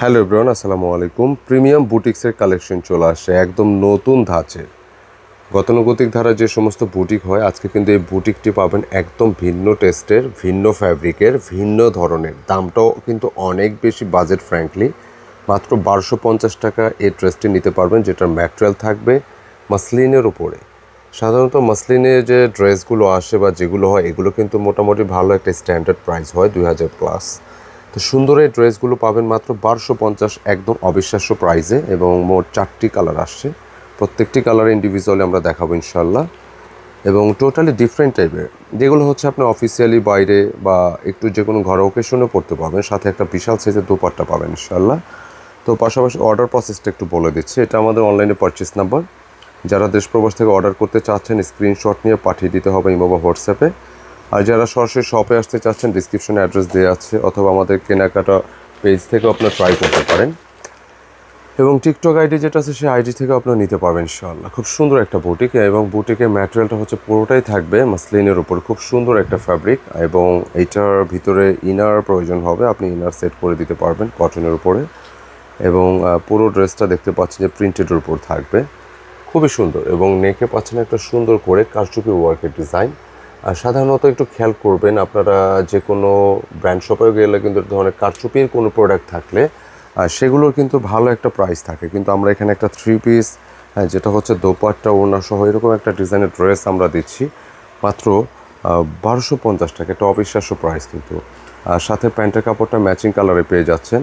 Hello everyone, আসসালামু আলাইকুম। Premium বুটিক্সের কালেকশন চলে আসে একদম নতুন ধাঁচের। গতানুগতিক ধারা যে সমস্ত বুটিক হয়, আজকে কিন্তু এই বুটিকটি পাবেন একদম ভিন্ন টেস্টের, ভিন্ন ফ্যাব্রিকের, ভিন্ন ধরনের। দামটাও কিন্তু অনেক বেশি বাজেট ফ্র্যাঙ্কলি। মাত্র বারোশো পঞ্চাশ টাকা এই ড্রেসটি নিতে পারবেন, যেটার ম্যাটেরিয়াল থাকবে মাসলিনের উপরে। সাধারণত মাসলিনের যে ড্রেসগুলো আসে বা যেগুলো হয়, এগুলো কিন্তু মোটামুটি ভালো একটা স্ট্যান্ডার্ড প্রাইস হয়, দুই হাজার প্লাস। তো সুন্দর এই ড্রেসগুলো পাবেন মাত্র বারোশো পঞ্চাশ একদম অবিশ্বাস্য প্রাইসে এবং মোট চারটি কালার আসছে। প্রত্যেকটি কালার ইন্ডিভিজুয়ালি আমরা দেখাবো ইনশাল্লাহ এবং টোটালি ডিফারেন্ট টাইপের যেগুলো হচ্ছে আপনি অফিসিয়ালি বাইরে বা একটু যে কোনো ঘর ওকেশনে পড়তে পারবেন, সাথে একটা বিশাল সাইজের দুপাট্টা পাবেন ইনশাল্লাহ তো পাশাপাশি অর্ডার প্রসেসটা একটু বলে দিচ্ছি, এটা আমাদের অনলাইনে পারচেস নাম্বার যারা দেশ প্রবাস থেকে অর্ডার করতে চাচ্ছেন স্ক্রিনশট নিয়ে পাঠিয়ে দিতে হবে ইমো বা হোয়াটসঅ্যাপে আর যারা সরাসরি শপে আসতে চাচ্ছেন ডিসক্রিপশনে অ্যাড্রেস দেওয়া আছে, অথবা আমাদের কেনাকাটা পেজ থেকেও আপনার ট্রাই করতে পারেন। এবং টিকটক আইডি যেটা আছে, সেই আইডি থেকে আপনারা নিতে পারবেন, ইনশাআল্লাহ। খুব সুন্দর একটা বুটিক এবং বুটিকের ম্যাটেরিয়ালটা হচ্ছে পুরোটাই থাকবে মাসলিনের উপর। খুব সুন্দর একটা ফ্যাব্রিক এবং এইটার ভিতরে ইনার প্রয়োজন হবে, আপনি ইনার সেট করে দিতে পারবেন কটনের উপরে। এবং পুরো ড্রেসটা দেখতে পাচ্ছেন যে প্রিন্টেডের উপর থাকবে। খুবই সুন্দর, এবং নেকে পাচ্ছেন একটা সুন্দর করে কারচুপি ওয়ার্কের ডিজাইন আর সাধারণত একটু খেয়াল করবেন, আপনারা যে কোনো ব্র্যান্ড শপে গেলে কিন্তু ধরনের কারচুপির কোনো প্রোডাক্ট থাকলে সেগুলোর কিন্তু ভালো একটা প্রাইস থাকে। কিন্তু আমরা এখানে একটা থ্রি পিস যেটা হচ্ছে দোপাট্টা, ওড়না সহ এরকম একটা ডিজাইনের ড্রেস আমরা দিচ্ছি। মাত্র বারোশো পঞ্চাশ টাকা, একটা অবিশ্বাস্য প্রাইস কিন্তু। আর সাথে প্যান্টের কাপড়টা ম্যাচিং কালারে পেয়ে যাচ্ছেন।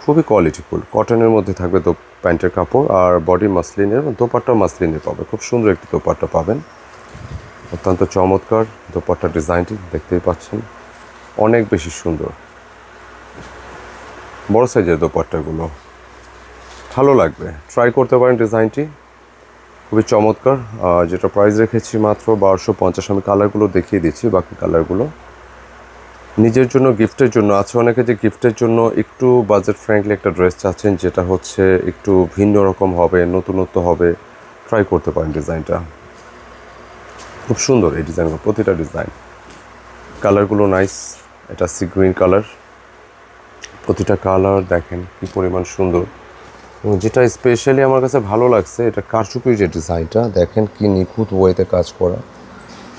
খুবই কোয়ালিটিফুল কটনের মধ্যে থাকবে তো প্যান্টের কাপড় আর বডি মাসলিনের দোপাট্টা মাসলিনের পাবে। খুব সুন্দর একটি দোপাট্টা পাবেন। অত্যন্ত চমৎকার, দোপাট্টা ডিজাইনটি দেখতেই পাচ্ছেন। অনেক বেশি সুন্দর। বড় সাইজের দোপাট্টাগুলো। ভালো লাগবে। ট্রাই করতে পারেন ডিজাইনটি। খুবই চমৎকার। যেটা প্রাইস রেখেছি মাত্র বারোশো পঞ্চাশ। আমি কালারগুলো দেখিয়ে দিচ্ছি, বাকি কালারগুলো নিজের জন্য গিফটের জন্য। আছে অনেকে যে গিফটের জন্য একটু বাজেট ফ্র্যাঙ্কলি একটা ড্রেস চাচ্ছেন, যেটা হচ্ছে একটু ভিন্ন রকম হবে, নতুনত্ব হবে। ট্রাই করতে পারেন ডিজাইনটা। খুব সুন্দর এই ডিজাইনগুলো প্রতিটা ডিজাইন কালারগুলো নাইস এটা সি গ্রিন কালার প্রতিটা কালার দেখেন কি পরিমাণ সুন্দর। এবং যেটা স্পেশালি আমার কাছে ভালো লাগছে, এটা কারচুপির যে ডিজাইনটা দেখেন কি নিখুঁত ওয়েতে কাজ করা।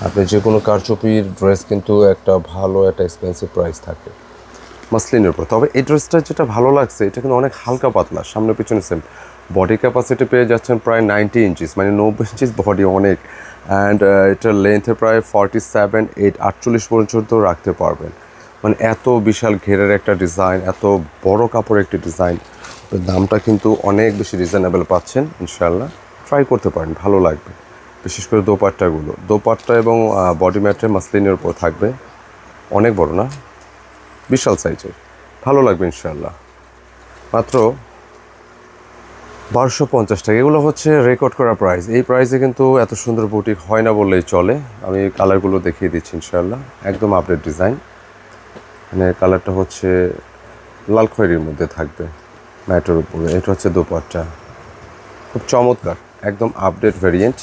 আপনি যে কোনো কারচুপির ড্রেস কিন্তু একটা ভালো, একটা এক্সপেন্সিভ প্রাইস থাকে। মাসলিনের উপর। তবে এই ড্রেসটা যেটা ভালো লাগছে, এটা কিন্তু অনেক হালকা পাতলা, সামনে পিছনে সেম বডি ক্যাপাসিটি পেয়ে যাচ্ছেন প্রায় নাইনটি ইঞ্চিস মানে নব্বই ইঞ্চিস বডি অনেক। অ্যান্ড এটার লেন্থে প্রায় ফর্টি সেভেন এইট আটচল্লিশ পর্যন্ত রাখতে পারবেন। মানে এত বিশাল ঘেরের একটা ডিজাইন এত বড় কাপড়ের একটি ডিজাইন দামটা কিন্তু অনেক বেশি রিজনেবল পাচ্ছেন ইনশাল্লাহ ট্রাই করতে পারেন, ভালো লাগবে। বিশেষ করে দোপাট্টাগুলো। দোপাট্টা এবং বডি ম্যাটে মাসলিনের উপর থাকবে। অনেক বড় না? বিশাল সাইজের ভালো লাগবে ইনশাল্লাহ মাত্র বারোশো পঞ্চাশ টাকা। এগুলো হচ্ছে রেকর্ড করা প্রাইস এই প্রাইসে কিন্তু এত সুন্দর বুটিক হয় না বললেই চলে। আমি কালারগুলো দেখিয়ে দিচ্ছি ইনশাল্লাহ একদম আপডেট ডিজাইন মানে কালারটা হচ্ছে লাল খয়েরির মধ্যে থাকবে। ম্যাটের উপরে। এটা হচ্ছে দোপাট্টা। খুব চমৎকার। একদম আপডেট ভেরিয়েন্ট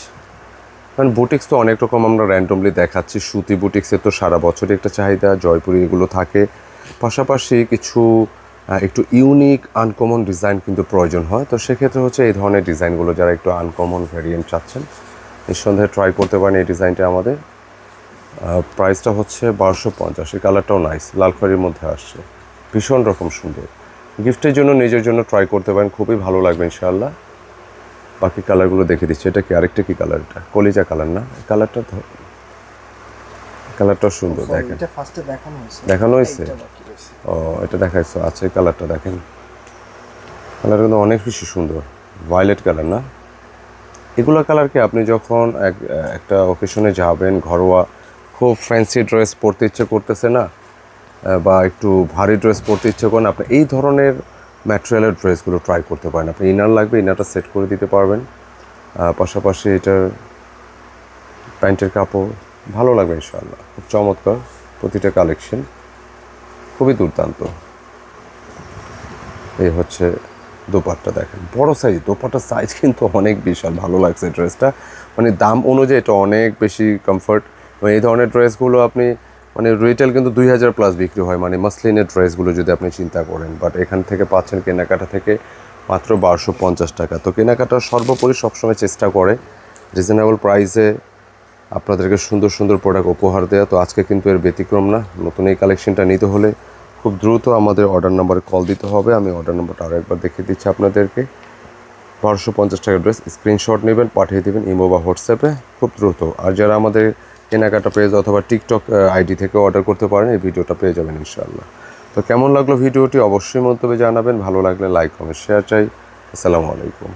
কারণ বুটিক্স তো অনেক রকম আমরা র্যান্ডমলি দেখাচ্ছি। সুতি বুটিক্সের তো সারা বছরই একটা চাহিদা। জয়পুরি এগুলো থাকে। পাশাপাশি কিছু একটু ইউনিক আনকমন ডিজাইন কিন্তু প্রয়োজন হয়। তো সেক্ষেত্রে হচ্ছে এই ধরনের ডিজাইনগুলো যারা একটু আনকমন ভেরিয়েন্ট চাচ্ছেন নিঃসন্দেহে ট্রাই করতে পারেন এই ডিজাইনটা আমাদের। প্রাইসটা হচ্ছে বারোশো পঞ্চাশ এই কালারটাও নাইস লাল খয়েরির মধ্যে আসছে। ভীষণ রকম সুন্দর। গিফটের জন্য নিজের জন্য ট্রাই করতে পারেন খুবই ভালো লাগবে ইনশাআল্লাহ। বাকি কালারগুলো দেখে দিচ্ছি এটা কি আরেকটা কি কালার এটা? কলিজা কালার না? কালারটা কালারটাও সুন্দর দেখেন। দেখানো হয়েছে। দেখানো হয়েছে? ও, এটা দেখাইছো। আচ্ছা এই কালারটা দেখেন। কালার কিন্তু অনেক বেশি সুন্দর। ভায়োলেট কালার না? এগুলো কালারকে আপনি যখন এক, একটা অকেশনে যাবেন, ঘরোয়া, খুব ফ্যান্সি ড্রেস পরতে ইচ্ছে করতেছে না বা একটু ভারী ড্রেস পরতে ইচ্ছে করেন আপনি এই ধরনের ম্যাটেরিয়ালের ড্রেসগুলো ট্রাই করতে পারেন। আপনি ইনার লাগবে ইনারটা সেট করে দিতে পারবেন। পাশাপাশি এটার প্যান্টের কাপড়, ভালো লাগবে ইনশাআল্লাহ। খুব চমৎকার প্রতিটা কালেকশন খুবই দুর্দান্ত। এই হচ্ছে দোপাট্টা দেখেন। বড় সাইজ দোপাট্টার সাইজ কিন্তু অনেক বিশাল, ভালো লাগছে ড্রেসটা মানে দাম অনুযায়ী এটা অনেক বেশি কমফর্ট এই ধরনের ড্রেসগুলো আপনি মানে রিটেল কিন্তু দুই হাজার প্লাস বিক্রি হয় মানে মাসলিনের ড্রেসগুলো যদি আপনি চিন্তা করেন। বাট এখান থেকে পাচ্ছেন কেনাকাটা থেকে মাত্র বারোশো পঞ্চাশ টাকা। তো কেনাকাটা সর্বোপরি সবসময় চেষ্টা করে। রিজনেবল প্রাইসে আপনাদেরকে সুন্দর সুন্দর প্রোডাক্ট উপহার দেওয়া তো আজকে কিন্তু এর ব্যতিক্রম না। নতুন এই কালেকশনটা নিতে হলে খুব দ্রুত আমাদের অর্ডার নাম্বারে কল দিতে হবে। আমি অর্ডার নাম্বারটা আরও একবার দেখিয়ে দিচ্ছি আপনাদেরকে। বারোশো পঞ্চাশ টাকার ড্রেস স্ক্রিনশট নেবেন, পাঠিয়ে দেবেন ইমো বা হোয়াটসঅ্যাপে। খুব দ্রুত। আর যারা আমাদের কেনাকাটা পেজ অথবা টিকটক আইডি থেকে অর্ডার করতে পারেন, এই ভিডিওটা পেয়ে যাবেন ইনশাআল্লাহ। তো কেমন লাগল ভিডিওটি অবশ্যই মন্তব্যে জানাবেন। ভালো লাগলে লাইক কমেন্ট শেয়ার চাই। আসসালামু আলাইকুম।